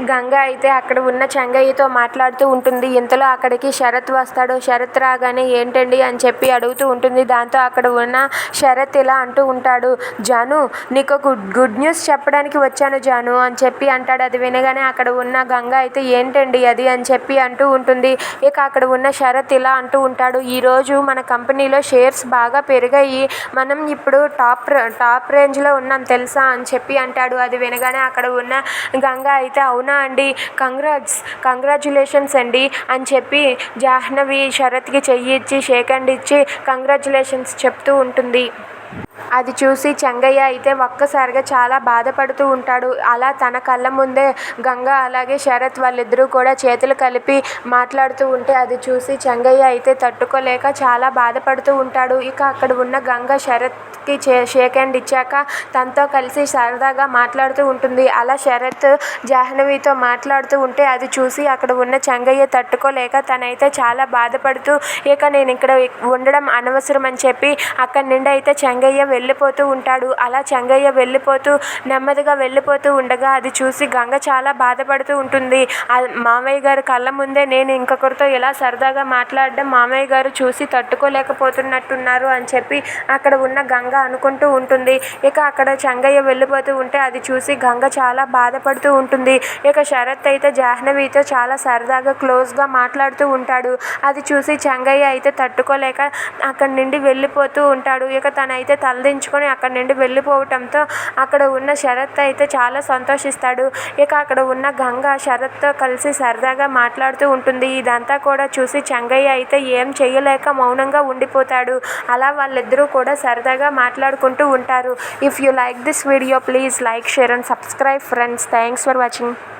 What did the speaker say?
గంగ అయితే అక్కడ ఉన్న చెంగయ్యతో మాట్లాడుతూ ఉంటుంది. ఇంతలో అక్కడికి శరత్ వస్తాడు శరత్ రాగానే ఏంటండి? అని చెప్పి అడుగుతూ ఉంటుంది. దాంతో అక్కడ ఉన్న శరత్ ఇలా అంటూ ఉంటాడు. జాను నీకు ఒక గుడ్ గుడ్ న్యూస్ చెప్పడానికి వచ్చాను జాను అని చెప్పి అంటాడు. అది వినగానే అక్కడ ఉన్న గంగ అయితే ఏంటండి అది? అని చెప్పి అంటూ ఉంటుంది. ఇక అక్కడ ఉన్న శరత్ ఇలా అంటూ ఉంటాడు. ఈరోజు మన కంపెనీలో షేర్స్ బాగా పెరిగాయి. మనం ఇప్పుడు టాప్ టాప్ రేంజ్లో ఉన్నాం తెలుసా? అని చెప్పి అంటాడు. అది వినగానే అక్కడ ఉన్న గంగ అయితే అవును అండి? కంగ్రాట్స్ కంగ్రాచులేషన్స్ అండి అని చెప్పి జాహ్నవి శరత్కి చెయ్యి ఇచ్చి షేక్ హ్యాండ్ ఇచ్చి కంగ్రాచులేషన్స్ చెప్తూ ఉంటుంది. అది చూసి చెంగయ్య అయితే ఒక్కసారిగా చాలా బాధపడుతూ ఉంటాడు. అలా తన కళ్ళ ముందే గంగ అలాగే శరత్ వాళ్ళిద్దరూ కూడా చేతులు కలిపి మాట్లాడుతూ ఉంటే అది చూసి చెంగయ్య అయితే తట్టుకోలేక చాలా బాధపడుతూ ఉంటాడు. ఇక అక్కడ ఉన్న గంగ శరత్కి చే షేక్ హ్యాండ్ ఇచ్చాక తనతో కలిసి సరదాగా మాట్లాడుతూ ఉంటుంది. అలా శరత్ జాహ్నవితో మాట్లాడుతూ ఉంటే అది చూసి అక్కడ ఉన్న చెంగయ్య తట్టుకోలేక తనైతే చాలా బాధపడుతూ ఇక నేను ఇక్కడ ఉండడం అనవసరం అని చెప్పి అక్కడి నుండి అయితే చెంగయ్య వెళ్ళిపోతూ ఉంటాడు. అలా చెంగయ్య వెళ్ళిపోతూ నెమ్మదిగా వెళ్ళిపోతూ ఉండగా అది చూసి గంగ చాలా బాధపడుతూ ఉంటుంది. మామయ్య గారు కళ్ళ ముందే నేను ఇంకొకరితో ఇలా సరదాగా మాట్లాడడం మామయ్య గారు చూసి తట్టుకోలేకపోతున్నట్టున్నారు అని చెప్పి అక్కడ ఉన్న గంగ అనుకుంటూ ఉంటుంది. ఇక అక్కడ చెంగయ్య వెళ్ళిపోతూ ఉంటే అది చూసి గంగ చాలా బాధపడుతూ ఉంటుంది. ఇక శరత్ అయితే జాహ్నవితో చాలా సరదాగా క్లోజ్గా మాట్లాడుతూ ఉంటాడు. అది చూసి చెంగయ్య అయితే తట్టుకోలేక అక్కడి నుండి వెళ్ళిపోతూ ఉంటాడు. ఇక తనైతే తలదించుకొని అక్కడ నుండి వెళ్ళిపోవటంతో అక్కడ ఉన్న శరత్ అయితే చాలా సంతోషిస్తాడు. ఇక అక్కడ ఉన్న గంగ శరత్తో కలిసి సరదాగా మాట్లాడుతూ ఉంటుంది. ఇదంతా కూడా చూసి చెంగయ్య అయితే ఏం చేయలేక మౌనంగా ఉండిపోతాడు. అలా వాళ్ళిద్దరూ కూడా సరదాగా మాట్లాడుకుంటూ ఉంటారు. If you like this video please like share and subscribe friends thanks for watching